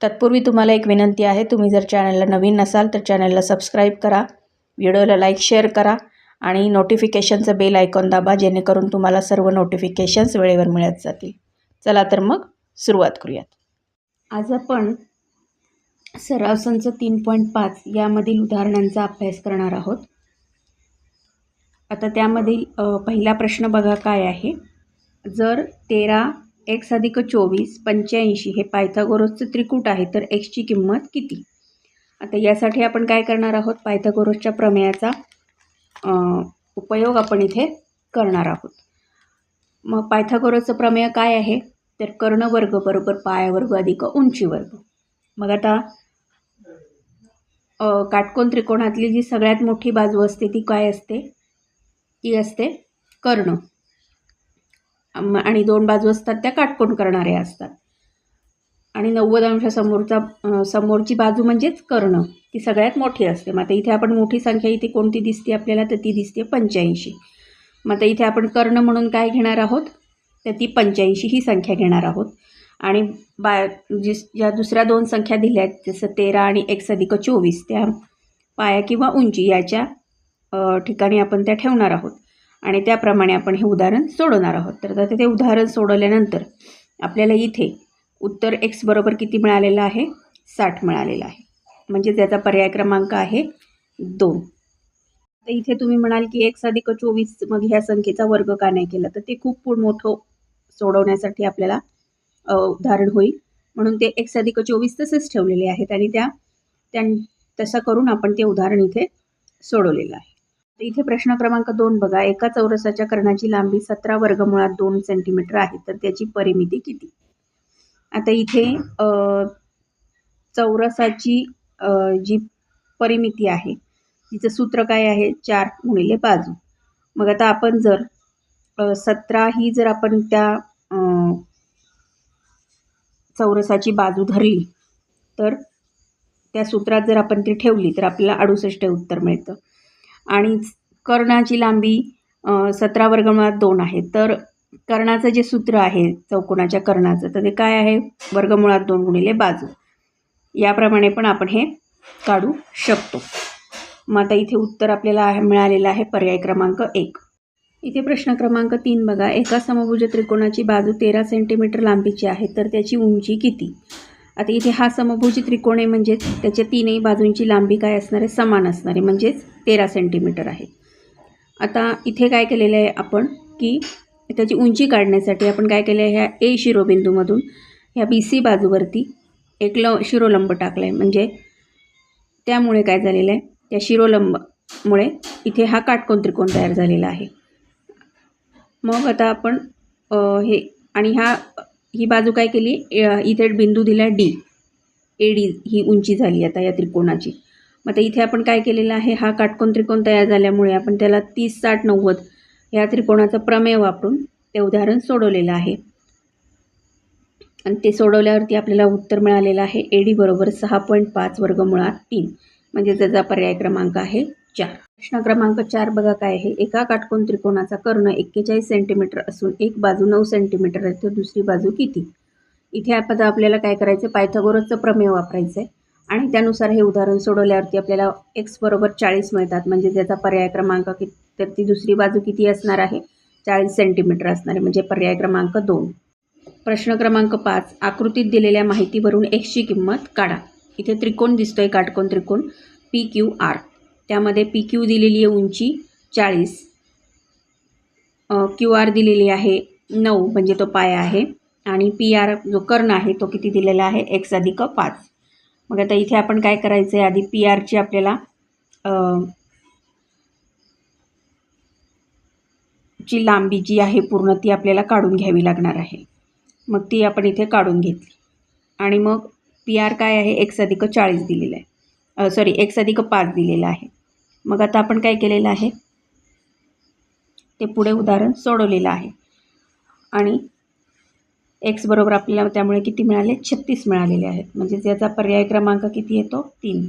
तत्पूर्वी तुम्हाला एक विनंती आहे तुम्ही जर चॅनलला नवीन नसाल तर चॅनलला सबस्क्राईब करा व्हिडिओला लाईक शेअर करा आणि नोटिफिकेशनचं बेल आयकॉन दाबा जेणेकरून तुम्हाला सर्व नोटिफिकेशन्स वेळेवर मिळत जातील. चला तर मग सुरुवात करूयात. आज आपण सराव संच तीन पॉईंट पाच यामधील उदाहरणांचा अभ्यास करणार आहोत. आता त्यामधील पहिला प्रश्न बघा काय आहे. जर तेरा एक्स अधिक चोवीस पंच्याऐंशी हे पायथागोरसचं त्रिकूट आहे तर एक्सची किंमत किती? आता यासाठी आपण काय करणार आहोत? पायथागोरसच्या प्रमेयाचा उपयोग आपण इथे करणार आहोत. मग पायथागोरसचं प्रमेय काय आहे? तर कर्ण वर्ग बरोबर पायावर्ग अधिक उंची वर्ग. मग आता काटकोन त्रिकोणातली जी सगळ्यात मोठी बाजू असते ती काय असते? ती असते कर्ण. आणि दोन बाजू असतात त्या काटकोण करणाऱ्या असतात. आणि नव्वद अंशासमोरचा समोरची बाजू म्हणजेच कर्ण ती सगळ्यात मोठी असते. मग आता इथे आपण मोठी संख्या इथे कोणती दिसते आपल्याला? तर ती दिसते पंच्याऐंशी. मग आता इथे आपण कर्ण म्हणून काय घेणार आहोत? तर ती पंच्याऐंशी ही संख्या घेणार आहोत. आणि बा जी ज्या दुसऱ्या दोन संख्या दिल्या आहेत जसं तेरा आणि एक्स अधिक चोवीस त्या पाया किंवा उंची याच्या ठिकाणी आपण त्या ठेवणार आहोत. आणि त्याप्रमाणे आपण हे उदाहरण सोडवणार आहोत. तर आता ते उदाहरण सोडवल्यानंतर आपल्याला इथे उत्तर एक्स बरोबर किती मिळालेलं आहे? साठ मिळालेलं आहे. म्हणजे त्याचा पर्याय क्रमांक आहे दोन. तर इथे तुम्ही म्हणाल की एक्स अधिक चोवीस मग ह्या संख्येचा वर्ग का नाही केला? तर ते खूप मोठं सोडवण्यासाठी आपल्याला उदाहरण होईल. म्हणून ते एक्स अधिक चोवीस तसेच ठेवलेले आहेत आणि त्या त्या तसं करून आपण ते उदाहरण इथे सोडवलेलं आहे. तर इथे प्रश्न क्रमांक दोन बघा. एका चौरसाच्या कर्णाची लांबी सतरा वर्गमुळात दोन सेंटीमीटर आहे. तर त्याची परिमिती किती? आता इथे चौरसाची जी परिमिती आहे तिचं सूत्र काय आहे? चार गुणिले बाजू मग आता आपण जर सतरा ही जर आपण त्या चौरसाची बाजू धरली तर त्या सूत्रात जर आपण ती ठेवली तर आपल्याला अडुसष्ट उत्तर मिळतं. आणि कर्णाची लांबी सतरा वर्गमुळात दोन आहे. तर कर्णाचं जे सूत्र आहे चौकोनाच्या कर्णाचं तर ते काय आहे? वर्गमुळात दोन गुणिले बाजू. याप्रमाणे पण आपण हे काढू शकतो. मग आता इथे उत्तर आपल्याला आहे मिळालेलं आहे पर्याय क्रमांक एक. इथे प्रश्न क्रमांक तीन बघा. एका समभुज त्रिकोणाची बाजू तेरा सेंटीमीटर लांबीची आहे तर त्याची उंची किती? आता इथे हा समभुज त्रिकोण आहे म्हणजेच त्याच्या तीनही बाजूंची लांबी काय असणार आहे? समान असणार आहे. म्हणजेच तेरा सेंटीमीटर आहे. आता इथे काय केलेलं आहे आपण की त्याची उंची काढण्यासाठी आपण काय केलं आहे? ह्या ए शिरोबिंदूमधून ह्या बी सी बाजूवरती एक ल शिरोलंब टाकला आहे. म्हणजे त्यामुळे काय झालेलं आहे? त्या शिरोलंबमुळे इथे हा काटकोन त्रिकोण तयार झालेला आहे. मग आता आपण हे आणि ह्या ही बाजू काय केली? इथे बिंदू दिला डी. ए डी ही उंची झाली आता या त्रिकोणाची. मग आता इथे आपण काय केलेलं आहे? हा काटकोन त्रिकोण तयार झाल्यामुळे आपण त्याला तीस साठ नव्वद या त्रिकोणाचं प्रमेय वापरून ते उदाहरण सोडवलेलं आहे. आणि ते सोडवल्यावरती आपल्याला उत्तर मिळालेलं आहे. ए डी बरोबर सहा पॉईंट पाच वर्गमुळात तीन. म्हणजे त्याचा पर्याय क्रमांक आहे चार प्रश्न क्रमांक चार बघा काय आहे. एका काटकोन त्रिकोणाचा कर्ण एक्केचाळीस सेंटीमीटर असून एक बाजू नऊ सेंटीमीटर आहे. तर दुसरी बाजू किती? इथे आता आपल्याला काय करायचं पायथागोरसचं प्रमेय वापरायचं आहे आणि त्यानुसार हे उदाहरण सोडवल्यावरती आपल्याला एक्स बरोबर चाळीस मिळतात. म्हणजे त्याचा पर्याय क्रमांक कि तर ती दुसरी बाजू किती असणार आहे? चाळीस सेंटीमीटर असणार आहे. म्हणजे पर्याय क्रमांक दोन. प्रश्न क्रमांक पाच. आकृतीत दिलेल्या माहितीवरून एक्सची किंमत काढा. इथे त्रिकोण दिसतोय काटकोन त्रिकोण. पी क्यू आर त्यामध्ये पी क्यू दिलेली आहे उंची चाळीस. क्यू आर दिलेली आहे नऊ म्हणजे तो पाया आहे. आणि पी आर जो कर्ण आहे तो किती दिलेला आहे? एक्स अधिक पाच. मग आता इथे आपण काय करायचं आहे आधी पी आरची आपल्याला ची लांबी जी आहे पूर्ण ती आपल्याला काढून घ्यावी लागणार आहे. मग ती आपण इथे काढून घेतली. आणि मग पी आर काय आहे? एक्स अधिक चाळीस दिलेलं आहे. सॉरी एक्स अधिक पाच दिलेलं आहे. मग आता आपण काय केलेलं आहे? ते पुढे उदाहरण सोडवलेलं आहे. आणि एक्स बरोबर आपल्याला त्यामुळे किती मिळाले? छत्तीस मिळालेले आहेत. म्हणजे याचा पर्याय क्रमांक किती येतो तीन.